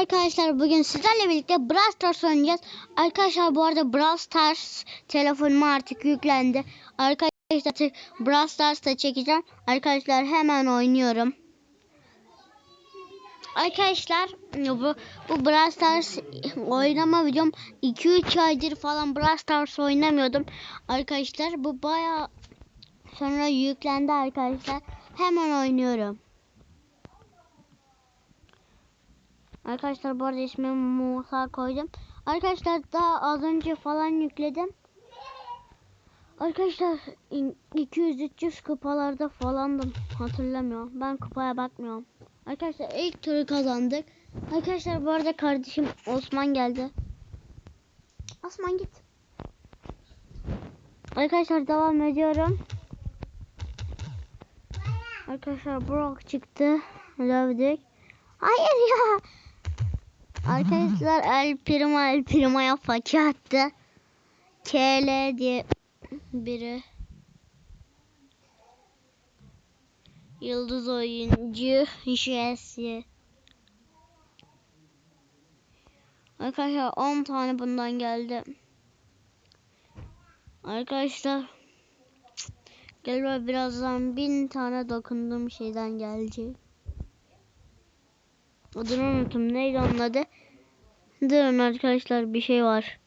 Arkadaşlar bugün sizlerle birlikte Brawl Stars oynayacağız. Arkadaşlar bu arada Brawl Stars telefonuma artık yüklendi. Arkadaşlar Brawl Stars'ta çekeceğim. Arkadaşlar hemen oynuyorum. Arkadaşlar bu, bu Brawl Stars oynama videom 2-3 aydır falan Brawl Stars oynamıyordum. Arkadaşlar bu baya sonra yüklendi arkadaşlar. Hemen oynuyorum. Arkadaşlar bu arada ismimi Musa koydum. Arkadaşlar daha az önce falan yükledim. Arkadaşlar 200-300 kupalarda falandım. Hatırlamıyorum. Ben kupaya bakmıyorum. Arkadaşlar ilk turu kazandık. Arkadaşlar bu arada kardeşim Osman geldi. Osman git. Arkadaşlar devam ediyorum. Arkadaşlar Brock çıktı. Dövdük. Hayır ya. Arkadaşlar El Primo El Primo'ya fakir attı. KL diye biri. Yıldız oyuncu Jesse. Arkadaşlar 10 tane bundan geldi. Arkadaşlar galiba birazdan bin tane dokunduğum şeyden gelecek. Adını unuttum. Neydi onun adı? Durun arkadaşlar bir şey var.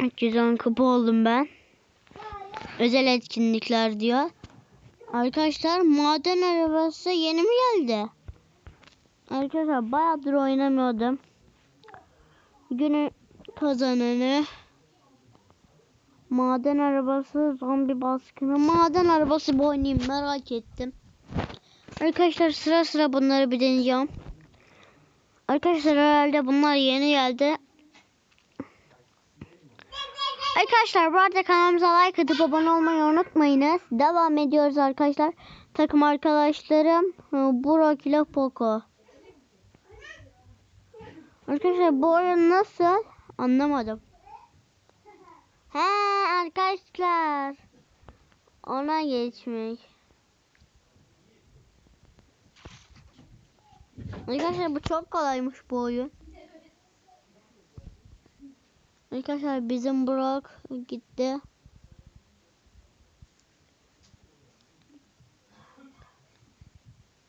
310 kupa oldum ben. Özel etkinlikler diyor. Arkadaşlar maden arabası yeni mi geldi? Arkadaşlar bayağıdır oynamıyordum. Günün kazananı maden arabası zombi baskını maden arabası bu oynayayım merak ettim. Arkadaşlar sıra sıra bunları bir deneyeceğim. Arkadaşlar herhalde bunlar yeni geldi. Arkadaşlar bu arada kanalımıza like atıp abone olmayı unutmayınız. Devam ediyoruz arkadaşlar. Takım arkadaşlarım e, Burak ile Poco. Arkadaşlar bu oyun nasıl? Anlamadım. He arkadaşlar. Ona geçmek. Arkadaşlar bu çok kolaymış bu oyun. Arkadaşlar bizim Brock gitti.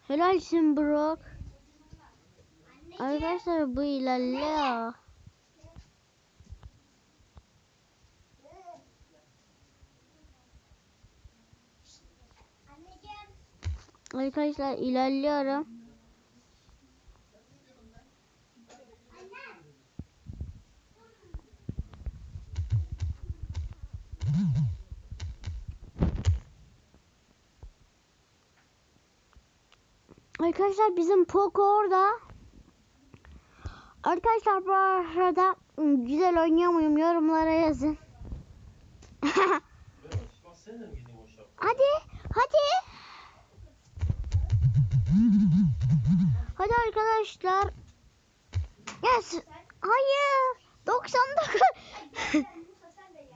Helalsin Brock. Arkadaşlar bu ilerliyor. Arkadaşlar ilerliyorum. Arkadaşlar bizim Poco orada. Arkadaşlar bu arada ıı, güzel oynuyor muyum yorumlara yazın. hadi hadi. Hadi arkadaşlar. Yes. Hayır. 99.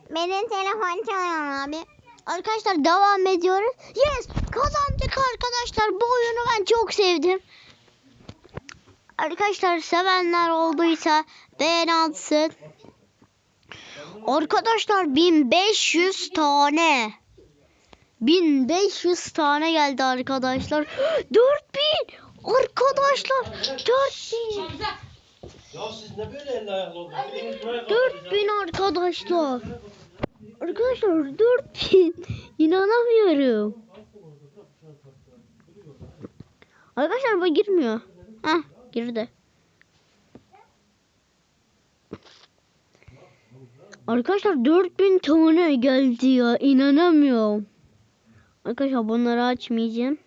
Benim telefon çalıyor abi. Arkadaşlar devam ediyoruz. Yes kazandık arkadaşlar. Bu oyunu ben çok sevdim. Arkadaşlar sevenler olduysa beğeni atsın. Arkadaşlar 1500 tane. 1500 tane geldi arkadaşlar. 4000 arkadaşlar 4000. Ya siz ne böyle elli ayaklı oldunuz? Biriniz buraya 4000 arkadaşlar. Arkadaşlar 4000. İnanamıyorum. Arkadaşlar bu girmiyor. Heh girdi. Arkadaşlar 4000 tane geldi ya. İnanamıyorum. Arkadaşlar bunları açmayacağım.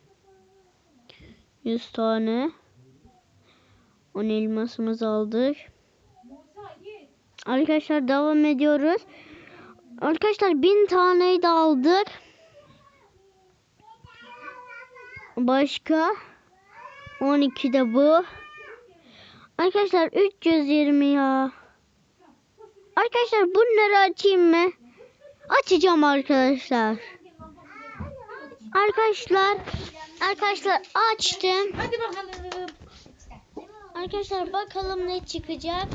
100 tane. 10 elmasımızı aldık. Arkadaşlar devam ediyoruz. Arkadaşlar bin taneyi de aldık. Başka 12 de bu. Arkadaşlar 320 ya. Arkadaşlar bunları açayım mı? Açacağım arkadaşlar. Arkadaşlar arkadaşlar açtım. Hadi bakalım. Arkadaşlar bakalım ne çıkacak.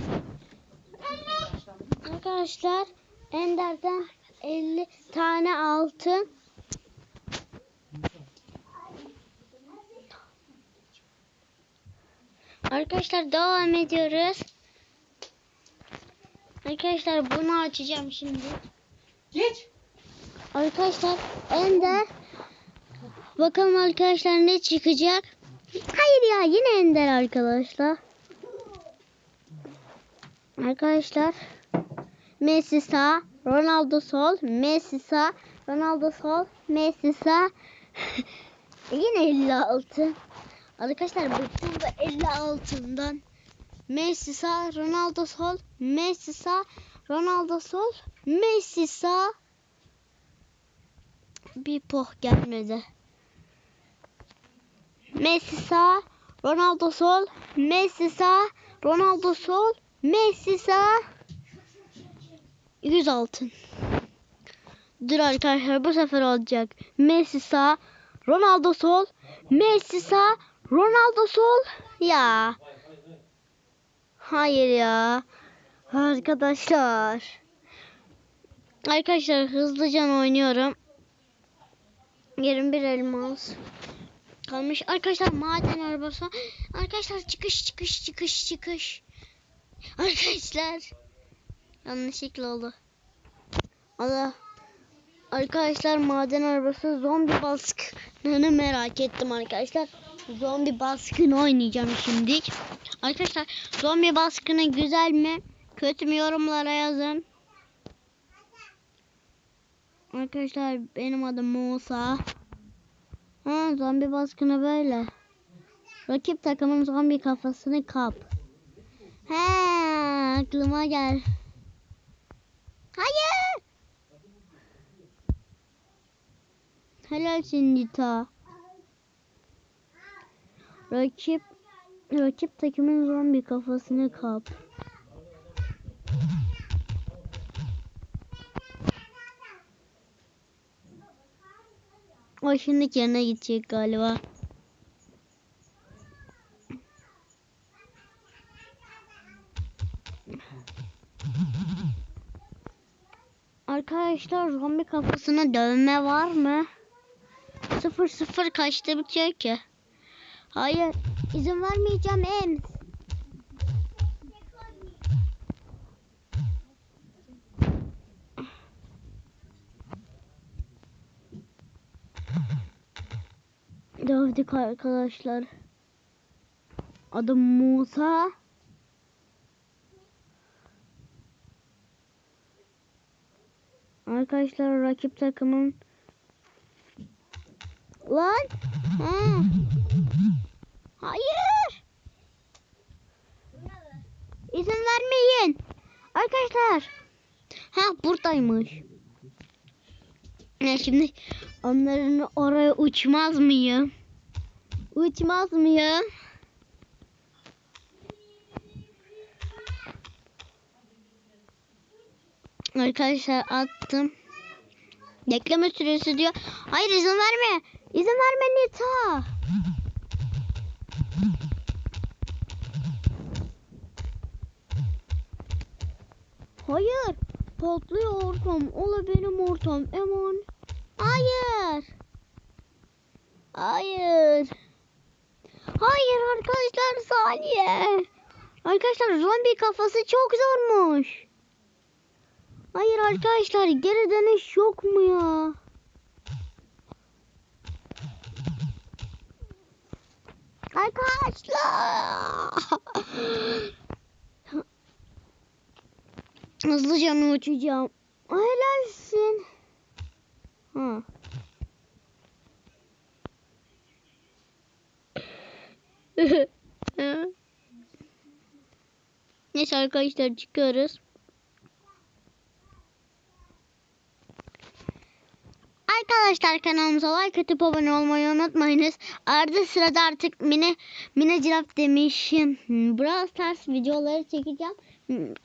Arkadaşlar Ender'den 50 tane altın. Arkadaşlar devam ediyoruz. Arkadaşlar bunu açacağım şimdi. Geç. Arkadaşlar Ender. Bakalım arkadaşlar ne çıkacak. Hayır ya yine Ender arkadaşlar. Arkadaşlar Messi sağ, Ronaldo sol, Messi sağ, Ronaldo sol, Messi sağ. yine 56. Arkadaşlar bıktım bu 56'dan. Messi sağ, Ronaldo sol, Messi sağ, Ronaldo sol, Messi sağ. Bir poh gelmedi. Messi sağ, Ronaldo sol, Messi sağ, Ronaldo sol, Messi sağ. 100 altın. Dur arkadaşlar bu sefer olacak. Messi sağ, Ronaldo sol, Messi sağ, Ronaldo sol. Ya. Hayır ya. Arkadaşlar. Arkadaşlar hızlıca oynuyorum. 21 elmas kalmış. Arkadaşlar maden arabası. Arkadaşlar çıkış çıkış çıkış çıkış. Arkadaşlar yanlışlıkla oldu. Allah. Arkadaşlar maden arabası zombi baskını merak ettim arkadaşlar. Zombi baskını oynayacağım şimdi. Arkadaşlar zombi baskını güzel mi? Kötü mü yorumlara yazın. Arkadaşlar benim adım Musa. Ha zombi baskını böyle. Rakip takımın zombi kafasını kap. He aklıma gel. Hayır. Helalsin Nita. Rakip rakip takımın zombi kafasını kap. O şimdi yerine gidecek galiba. Arkadaşlar zombi kafasına dövme var mı? Sıfır sıfır kaçta bitiyor ki? Hayır izin vermeyeceğim en. Dövdük arkadaşlar. Adım Musa. Arkadaşlar rakip takımın Lan! Ha. Hayır! İzin vermeyin. Arkadaşlar. Ha buradaymış. Ne şimdi onların oraya uçmaz mıyım? Uçmaz mıyım? Arkadaşlar attım. Bekleme süresi diyor. Hayır izin verme. İzin verme Nita. Hayır. Patlıyor ortam. Ola benim ortam. Eman. Hayır. Hayır. Hayır arkadaşlar saniye. Arkadaşlar zombi kafası çok zormuş. Hayır arkadaşlar geri dönüş yok mu ya? Arkadaşlar. Hızlıca mı uçacağım? Helalsin. Ha. Neyse arkadaşlar çıkıyoruz. Arkadaşlar kanalımıza like atıp abone olmayı unutmayınız. Arada sırada artık mine mine ciraf demişim. Brawl Stars videoları çekeceğim.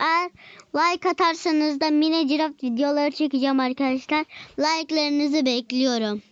Eğer like atarsanız da mine ciraf videoları çekeceğim arkadaşlar. Like'larınızı bekliyorum.